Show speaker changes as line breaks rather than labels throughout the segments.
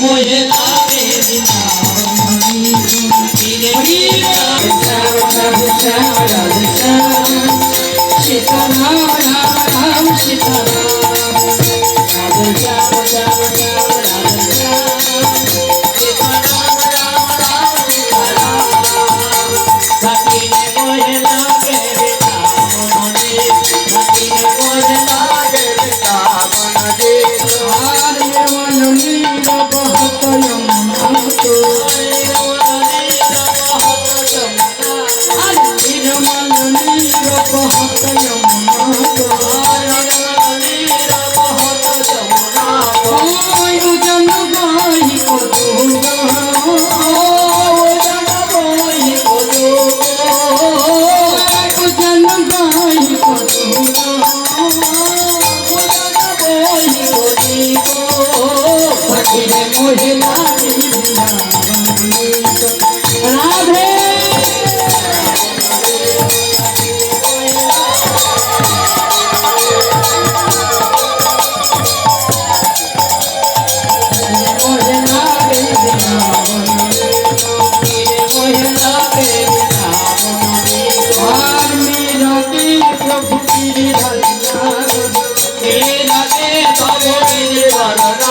मुझे
तारे बिना तेरे बिना श्याम
श्याम श्याम श्याम श्याम
Bye.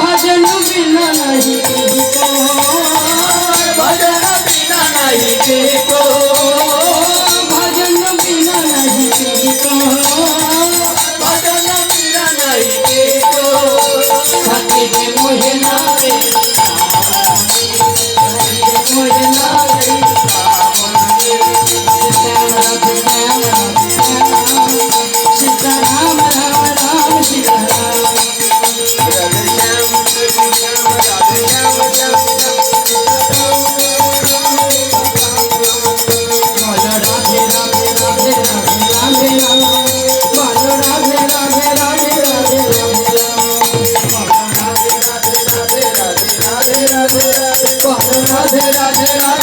भजन मिलन ही রাধে রাধে রাধে।